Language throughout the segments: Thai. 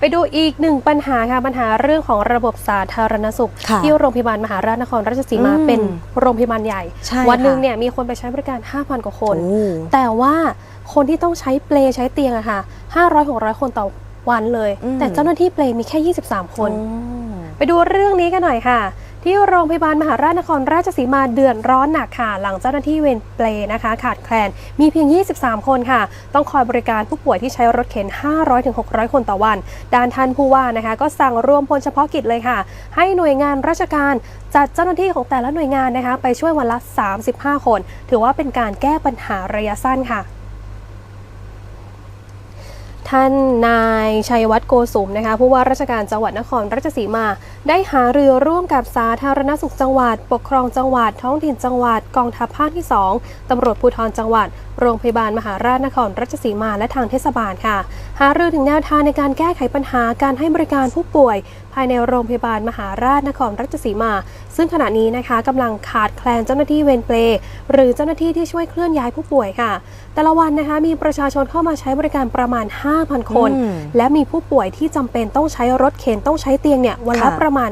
ไปดูอีกหนึ่งปัญหาค่ะปัญหาเรื่องของระบบสาธารณสุขค่ะที่โรงพยาบาลมหาราชนครราชสีมาอืมเป็นโรงพยาบาลใหญ่ใช่วันหนึ่งค่ะเนี่ยมีคนไปใช้บริการ 5,000 กว่าคนโอ้แต่ว่าคนที่ต้องใช้เปลใช้เตียงอะค่ะ500-600 คนต่อวันเลยอืมแต่เจ้าหน้าที่เปลมีแค่ 23 คนโอ้ไปดูเรื่องนี้กันหน่อยค่ะ ที่โรงพยาบาลมหาราชนครราชสีมาเดือดร้อนหนักค่ะ หลังเจ้าหน้าที่เวรเปลนะคะ ขาดแคลน มีเพียง 23 คนค่ะ ต้องคอยบริการผู้ป่วยที่ใช้รถเข็น 500-600 คนต่อวัน ด้านท่านผู้ว่านะคะ ก็สั่งรวมพลเฉพาะกิจเลยค่ะ ให้หน่วยงานราชการจัดเจ้าหน้าที่ของแต่ละหน่วยงานนะคะ ไปช่วยวันละ 35 คน ถือว่าเป็นการแก้ปัญหาระยะสั้นค่ะ ท่านนายชัยวัฒน์โกสุมนะคะผู้ว่าราชการจังหวัดนครราชสีมา ได้หาเรือร่วมกับสาธารณสุขจังหวัด ปกครองจังหวัด ท้องถิ่นจังหวัดกองทัพภาคที่ 2 ตำรวจภูธรจังหวัด โรงพยาบาลมหาราชนครราชสีมาและทางเทศบาลค่ะ หาเรือถึงแนวทางในการแก้ไขปัญหาการให้บริการผู้ป่วย ภายในโรงพยาบาลมหาราชนครราชสีมา ซึ่งขณะนี้นะคะกำลังขาดแคลนเจ้าหน้าที่เวรเปลหรือเจ้าหน้าที่ที่ช่วยเคลื่อนย้ายผู้ป่วยค่ะ แต่ละวันนะคะมีประชาชนเข้ามาใช้บริการประมาณ5,000 คนอืมและมีผู้ป่วยที่จำเป็นต้องใช้รถเข็นต้องใช้เตียงเนี่ยวันละค่ะประมาณ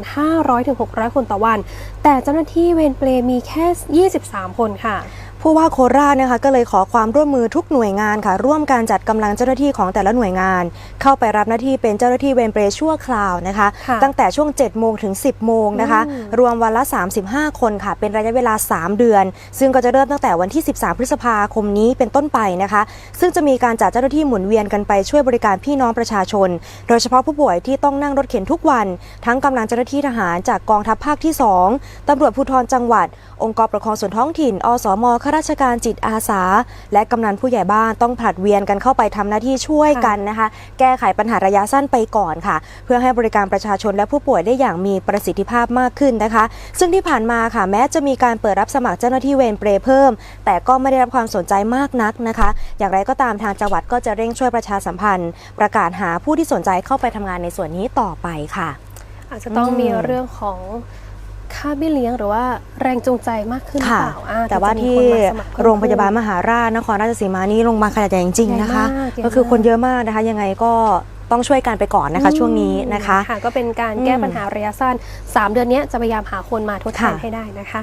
500-600 คนต่อวัน แต่เจ้าหน้าที่เวรเปลมีแค่ 23 คนค่ะผู้ว่าโคราชนะคะก็เลยขอความร่วมมือทุกหน่วยงานค่ะ ร่วมการจัดกำลังเจ้าหน้าที่ของแต่ละหน่วยงาน เข้าไปรับหน้าที่เป็นเจ้าหน้าที่เวรเปรย์ชั่วคราวนะคะค่ะตั้งแต่ช่วง 7 โมงถึง 10 โมงนะคะอืมรวมวันละ 35 คนค่ะ เป็นระยะเวลา 3 เดือน ซึ่งก็จะเริ่มตั้งแต่วันที่ 13 พฤษภาคมนี้เป็นต้นไปนะคะ ซึ่งจะมีการจัดเจ้าหน้าที่หมุนเวียนกันไปช่วยบริการพี่น้องประชาชน โดยเฉพาะผู้ป่วยที่ต้องนั่งรถเข็นทุกวัน ทั้งกำลังเจ้าหน้าที่ทหารจากกองทัพภาคที่ 2ตำรวจภูธรจังหวัด องค์กรปกครองส่วนท้องถิ่น อสมข้าราชการจิตอาสา และกำนันผู้ใหญ่บ้านต้องผลัดเวียนกันเข้าไปทำหน้าที่ช่วยกันนะคะ แก้ไขปัญหาระยะสั้นไปก่อนค่ะ เพื่อให้บริการประชาชนและผู้ป่วยได้อย่างมีประสิทธิภาพมากขึ้นนะคะ ซึ่งที่ผ่านมาค่ะแม้จะมีการเปิดรับสมัครเจ้าหน้าที่เวรเปรย์เพิ่ม แต่ก็ไม่ได้รับความสนใจมากนักนะคะ อย่างไรก็ตามทางจังหวัดก็จะเร่งช่วยประชาสัมพันธ์ประกาศหาผู้ที่สนใจเข้าไปทำงานในส่วนนี้ต่อไปค่ะ อาจจะต้องอืมมีเรื่องของค่าเบี้ยเลี้ยงหรือว่าแรงจูงใจมากขึ้นหรือค่ะเปล่าอ่แต่ว่าถึงจะที่มีคนมาสมัคเพิ่มโรงพยาบาลขึ้นมหาราชนครราชสีมานี่โรงพยาบาลขนาดใหญ่จริงๆนะคะใหญ่มากใหญ่ก็คือมากคนเยอะมากนะคะ ยังไงก็ต้องช่วยกันไปก่อนนะคะช่วงนี้นะคะค่ะก็เป็นการแก้อืมปัญหาระยะสั้น 3 เดือนเนี้ยจะพยายามหาคนมาทดแทนค่ะให้ได้นะคะ